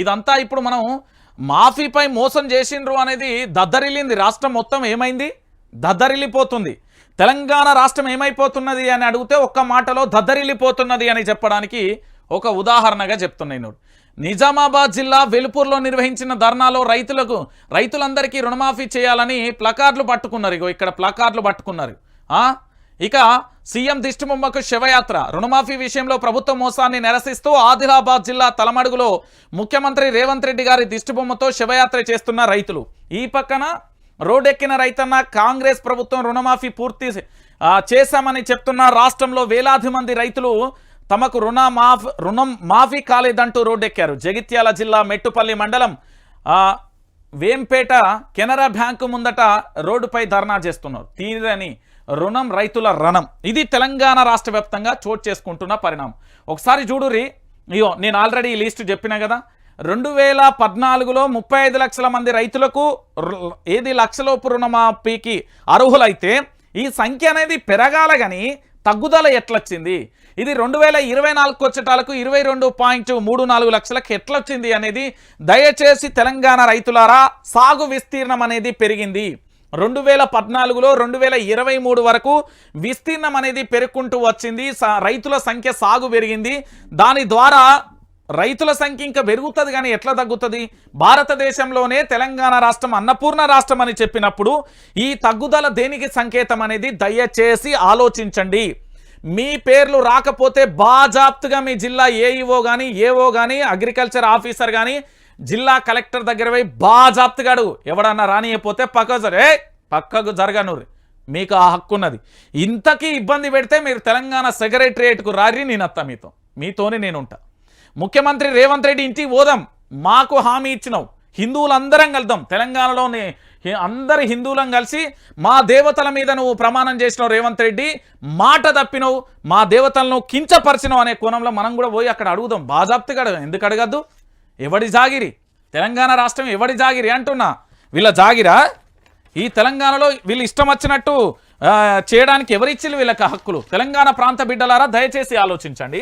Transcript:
ఇదంతా ఇప్పుడు మనం మాఫీపై మోసం చేసిండ్రు అనేది దద్దరిల్లింది. రాష్ట్రం మొత్తం ఏమైంది? దద్దరిల్లిపోతుంది. తెలంగాణ రాష్ట్రం ఏమైపోతున్నది అని అడిగితే ఒక్క మాటలో దద్దరిల్లిపోతున్నది అని చెప్పడానికి ఒక ఉదాహరణగా చెప్తున్నాయి నోడు. నిజామాబాద్ జిల్లా వెలుపూర్లో నిర్వహించిన ధర్నాలో రైతులకు రైతులందరికీ రుణమాఫీ చేయాలని ప్లకార్డులు పట్టుకున్నారు. ఇగో ఇక్కడ ప్లకార్డులు పట్టుకున్నారు. ఇక సీఎం దిష్టిబొమ్మకు శివయాత్ర. రుణమాఫీ విషయంలో ప్రభుత్వ మోసాన్ని నిరసిస్తూ ఆదిలాబాద్ జిల్లా తలమడుగులో ముఖ్యమంత్రి రేవంత్ రెడ్డి గారి దిష్టిబొమ్మతో శివయాత్ర చేస్తున్న రైతులు. ఈ పక్కన రోడ్డెక్కిన రైతన్న కాంగ్రెస్ ప్రభుత్వం రుణమాఫీ పూర్తి చేశామని చెప్తున్న రాష్ట్రంలో వేలాది మంది రైతులు తమకు రుణ మాఫ్ రుణం మాఫీ కాలేదంటూ రోడ్డెక్కారు. జగిత్యాల జిల్లా మెట్టుపల్లి మండలం వేంపేట కెనరా బ్యాంకు ముందట రోడ్డుపై ధర్నా చేస్తున్నారు. తీరని రుణం రైతుల రణం. ఇది తెలంగాణ రాష్ట్ర వ్యాప్తంగా చోటు చేసుకుంటున్న పరిణామం. ఒకసారి చూడురి ఇయో నేను ఆల్రెడీ ఈ లిస్టు చెప్పిన కదా. రెండు వేల పద్నాలుగులో ముప్పై ఐదు లక్షల మంది రైతులకు రు- ఏది లక్షలోపు రుణమాఫీకి అర్హులైతే ఈ సంఖ్య అనేది పెరగాల కానీ తగ్గుదల ఎట్లొచ్చింది? ఇది రెండు వేల ఇరవై నాలుగుకి వచ్చేటాలకు ఇరవై రెండు పాయింట్ మూడు నాలుగు లక్షలకు ఎట్లొచ్చింది అనేది దయచేసి తెలంగాణ రైతులారా సాగు విస్తీర్ణం అనేది పెరిగింది. రెండు వేల పద్నాలుగులో రెండు వేల ఇరవై మూడు వరకు విస్తీర్ణం అనేది పెరుక్కుంటూ వచ్చింది. రైతుల సంఖ్య సాగు పెరిగింది. దాని ద్వారా రైతుల సంఖ్య ఇంకా పెరుగుతుంది కానీ ఎట్లా తగ్గుతుంది? భారతదేశంలోనే తెలంగాణ రాష్ట్రం అన్నపూర్ణ రాష్ట్రం అని చెప్పినప్పుడు ఈ తగ్గుదల దేనికి సంకేతం అనేది దయచేసి ఆలోచించండి. మీ పేర్లు రాకపోతే బాజాప్తుగా మీ జిల్లా ఏఈఓ కానీ ఏఓ కానీ అగ్రికల్చర్ ఆఫీసర్ కానీ జిల్లా కలెక్టర్ దగ్గర పోయి బా బాజాప్తుగాడు ఎవడన్నా రానియపోతే పక్కకు జర. ఏ పక్కకు జరగనూరి మీకు ఆ హక్కు ఉన్నది. ఇంతకీ ఇబ్బంది పెడితే మీరు తెలంగాణ సెక్రటరియేట్కు రారి నేను అత్త మీతో. మీతోనే నేనుంటా. ముఖ్యమంత్రి రేవంత్ రెడ్డి ఇంటికి పోదాం. మాకు హామీ ఇచ్చినావు. హిందువులందరం కలుద్దాం. తెలంగాణలోని అందరి హిందువులం కలిసి మా దేవతల మీద నువ్వు ప్రమాణం చేసినావు రేవంత్ రెడ్డి. మాట తప్పినవు. మా దేవతలను కించపరిచినావు అనే కోణంలో మనం కూడా పోయి అక్కడ అడుగుదాం. బాజాప్తిగా అడగ ఎందుకు అడగద్దు? ఎవడి జాగిరి? తెలంగాణ రాష్ట్రం ఎవడి జాగిరి అంటున్నా. వీళ్ళ జాగిరా? ఈ తెలంగాణలో వీళ్ళు ఇష్టం వచ్చినట్టు చేయడానికి ఎవరిచ్చిల్లు వీళ్ళకి హక్కులు? తెలంగాణ ప్రాంత బిడ్డలారా దయచేసి ఆలోచించండి.